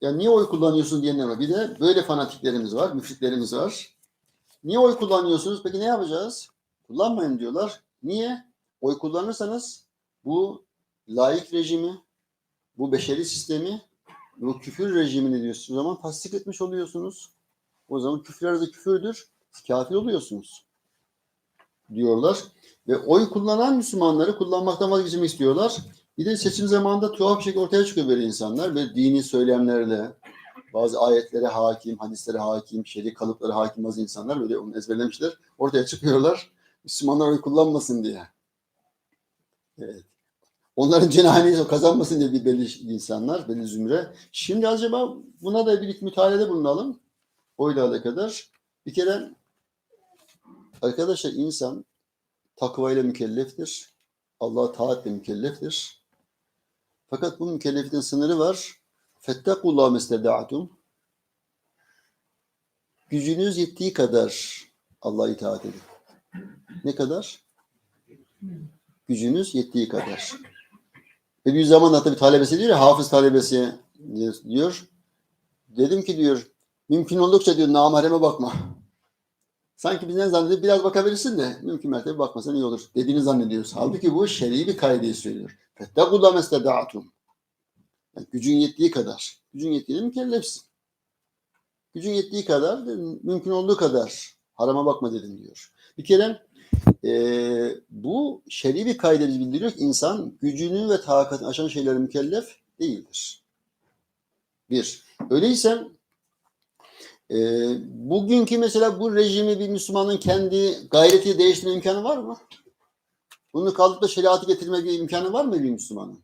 ya niye oy kullanıyorsunuz diyenler var. Bir de böyle fanatiklerimiz var, müfritlerimiz var. Niye oy kullanıyorsunuz? Peki ne yapacağız? Kullanmayın diyorlar. Niye? Oy kullanırsanız bu laik rejimi, bu beşeri sistemi, bu küfür rejimini diyorsunuz. O zaman tasdik etmiş oluyorsunuz. O zaman küfürler de küfürdür. Kafir oluyorsunuz. Diyorlar. Ve oy kullanan Müslümanları kullanmaktan vazgeçmek istiyorlar. Bir de seçim zamanında tuhaf bir şekilde ortaya çıkıyor böyle insanlar. Ve dini söylemlerle, bazı ayetlere hakim, hadislere hakim, şer'i kalıplara hakim bazı insanlar böyle onu ezberlemişler. Ortaya çıkıyorlar. Müslümanlar oy kullanmasın diye. Evet. Onların cenahini kazanmasın diye bir belli insanlar, belli zümre. Şimdi acaba buna da bir mütealede bulunalım. Oyla alakadar. Bir kere arkadaşlar insan takvayla mükelleftir. Allah'a taatle mükelleftir. Fakat bu mükellefliğin sınırı var. Fettakullah mesteda'tum. Gücünüz yettiği kadar Allah'a itaat edin. Ne kadar? Gücünüz yettiği kadar. Ve bir zaman hatta bir talebesi diyor ya, hafız talebesi diyor. Dedim ki diyor, mümkün oldukça diyor namareme bakma. Sanki bizden zannediyor biraz bakabilirsin de mümkün mertebe bakmasan iyi olur. Dediğini zannediyoruz. Halbuki bu şer'i bir kaideyi söylüyor. Fettakullah mesteda'tum. Yani gücün yettiği kadar. Gücün yettiğine mükellefsin. Gücün yettiği kadar, mümkün olduğu kadar harama bakma dedim diyor. Bir kere e, bu şer'i bir bize bildiriyor ki insan gücünü ve takatını aşan şeylere mükellef değildir. Bir. Öyleyse e, bugünkü mesela bu rejimi bir Müslümanın kendi gayreti değiştirme imkanı var mı? Bunu kaldık da şeriatı getirme bir imkanı var mı bir Müslümanın?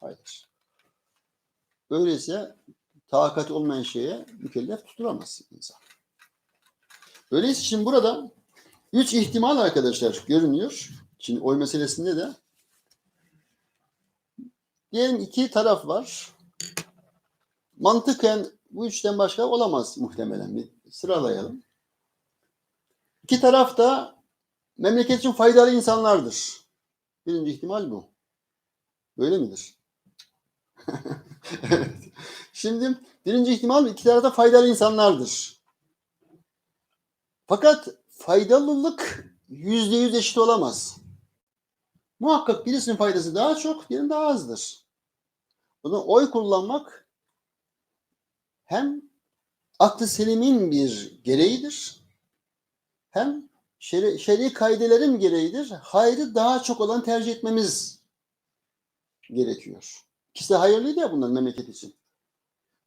Hayır. Öyleyse takati olmayan şeye mükellef tutulamaz insan. Öyleyse şimdi burada üç ihtimal arkadaşlar görünüyor. Şimdi oy meselesinde de diyelim iki taraf var. Mantıken bu üçten başka olamaz muhtemelen. Bir sıralayalım. İki taraf da memleket için faydalı insanlardır. Birinci ihtimal bu. Böyle midir? evet. Şimdi birinci ihtimal iki tarafta faydalı insanlardır. Fakat faydalılık yüzde yüz eşit olamaz. Muhakkak birisinin faydası daha çok, birinin daha azdır. Zaman oy kullanmak hem aklı selimin bir gereğidir, hem şer'i, şer'i kaidelerin gereğidir. Hayrı daha çok olan tercih etmemiz gerekiyor. İkisi de hayırlıydı ya bunlar memleket için.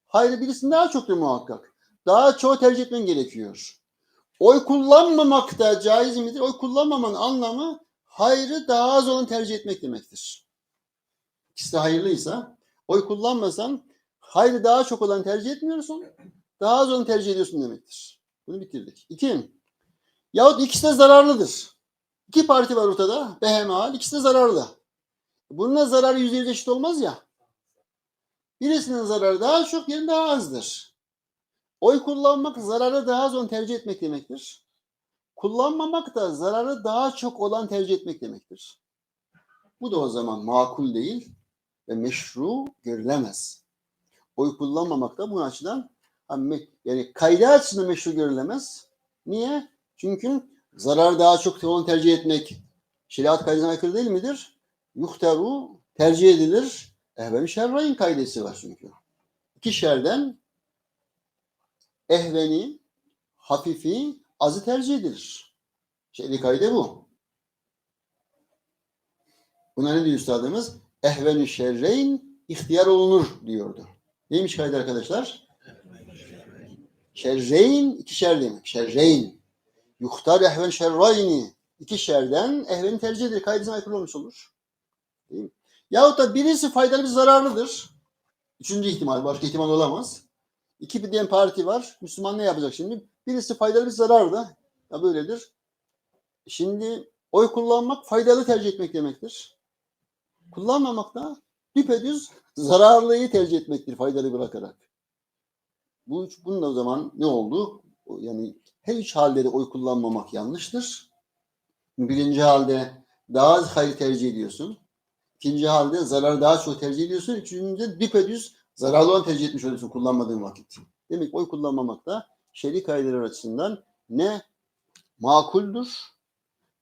Hayrı birisinin daha çoktur muhakkak. Daha çok tercih etmen gerekiyor. Oy kullanmamak da caiz midir? Oy kullanmamanın anlamı hayrı daha az olan tercih etmek demektir. İkisi de hayırlıysa oy kullanmasan hayrı daha çok olan tercih etmiyorsun. Daha az olanı tercih ediyorsun demektir. Bunu bitirdik. İki. Yahut ikisi de zararlıdır. İki parti var ortada. Behemal. ikisi de zararlı. Bununla zararı yüzde yüz eşit olmaz ya. Birisinin zararı daha çok, yerinin daha azdır. Oy kullanmak zararı daha az olan tercih etmek demektir. Kullanmamak da zararı daha çok olan tercih etmek demektir. Bu da o zaman makul değil ve meşru görülemez. Oy kullanmamak da bu açıdan yani kayda açısından meşru görülemez. Niye? Çünkü zarar daha çok olan tercih etmek şeriat kaydına aykırı değil midir? Yuhteru tercih edilir. Ehven şerrayn kaidesi var çünkü. İki şerden ehveni, hafifi, azı tercih edilir. Şer'i kaide bu. Buna ne diyor üstadımız? Ehveni şerreyn ihtiyar olunur diyordu. Neymiş kaide arkadaşlar? Şerreyn iki şer demek. Şerreyn. Yuhtar ehven şerrayni. İki şerden ehveni tercih edilir. Kaidesine aykırı olmuş olur. Değil mi? Yahut da birisi faydalı bir zararlıdır. Üçüncü ihtimal, başka ihtimal olamaz. İki bir diyen parti var. Müslüman ne yapacak şimdi? Birisi faydalı bir zararlı. Ya böyledir. Şimdi oy kullanmak faydalı tercih etmek demektir. Kullanmamak da düpedüz zararlıyı tercih etmektir faydalı bırakarak. Bu bunun o zaman ne oldu? Yani her üç halde de oy kullanmamak yanlıştır. Birinci halde daha az hayır tercih ediyorsun. İkinci halde zarar daha çok tercih ediyorsun. Üçüncüde düpedüz Zararlı olan tercih etmiş oluyorsun kullanmadığın vakit. Demek oy kullanmamak da şer'i kaideler açısından ne makuldür,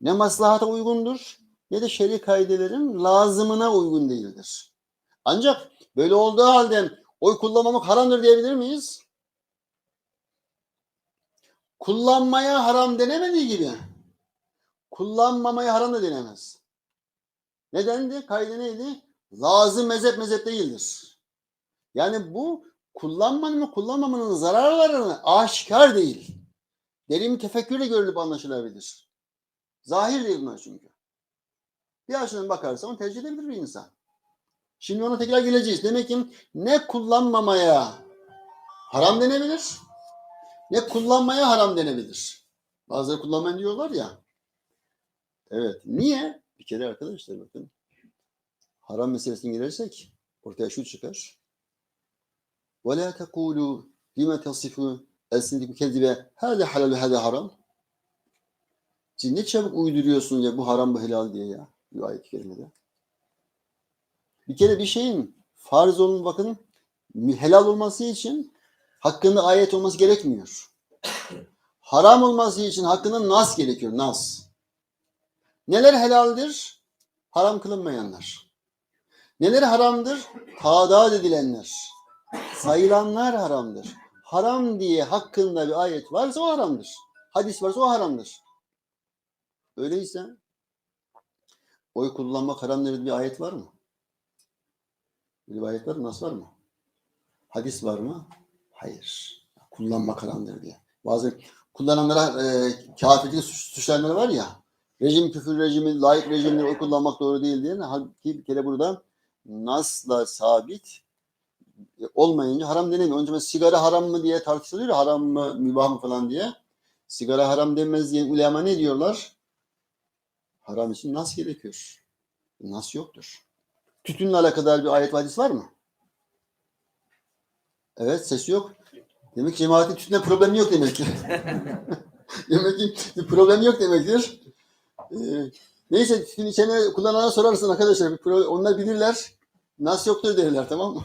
ne maslahata uygundur, ne de şer'i kaidelerin lazımına uygun değildir. Ancak böyle olduğu halde oy kullanmamak haramdır diyebilir miyiz? Kullanmaya haram denemediği gibi kullanmamaya haram da denemez. Nedendi? Kaydı neydi? Lazım mezhep mezhep değildir. Yani bu kullanmanın ve kullanmamanın zararlarını aşikar değil. Derin tefekkürle görülüp anlaşılabilir. Zahir değil bunlar çünkü. Bir açıdan bakarsa onu tercih edebilir bir insan. Şimdi ona tekrar geleceğiz. Demek ki ne kullanmamaya haram denebilir, ne kullanmaya haram denebilir. Bazıları kullanmayın diyorlar ya. Evet. Niye? Bir kere arkadaşlar bakın. Haram meselesine girersek ortaya şu çıkar. وَلَا تَقُولُوا لِمَ تَصِفُوا اَلْسِنِكُمْ كَذِبَ هَذَا حَلَالُ هَذَا haram. Siz ne çabuk uyduruyorsun ya bu haram bu helal diye ya. Bu ayet-i kerimede. Bir kere bir şeyin farz olun bakın helal olması için hakkında ayet olması gerekmiyor. Haram olması için hakkında nas gerekiyor. Nas. Neler helaldir? Haram kılınmayanlar. Neler haramdır? Tadat edilenler. Sayılanlar haramdır. Haram diye hakkında bir ayet varsa o haramdır. Hadis varsa o haramdır. Öyleyse oy kullanmak haramdır bir ayet var mı? Bir ayet var mı? Nasıl var mı? Hadis var mı? Hayır. Kullanmak haramdır diye. Bazı kullananlara e, kafirlik suç, suçlayanlar var ya rejim küfür rejimi, layık rejimleri oy kullanmak doğru değil diye. Halbuki bir kere burada nasla sabit e, olmayınca haram denemiyor. İçin sigara haram mı diye tartışılıyor haram mı, mübah mı falan diye. Sigara haram denmez diye ulema ne diyorlar? Haram için nas gerekiyor. Nas yoktur. Tütünle alakadar bir ayet hadis var mı? Evet ses yok. Demek ki cemaatin tütüne problemi yok demek ki. demek ki bir problemi yok demektir. Ee, neyse tütün içene kullanana sorarsın arkadaşlar. Bir pro- onlar bilirler. Nas yoktur derler tamam mı?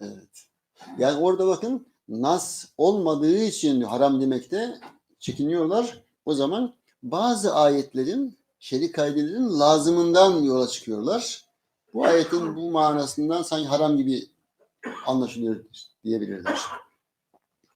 Evet. Yani orada bakın nas olmadığı için haram demekte çekiniyorlar. O zaman bazı ayetlerin, şer'i kaidelerin lazımından yola çıkıyorlar. Bu ayetin bu manasından sanki haram gibi anlaşılıyor diyebilirler.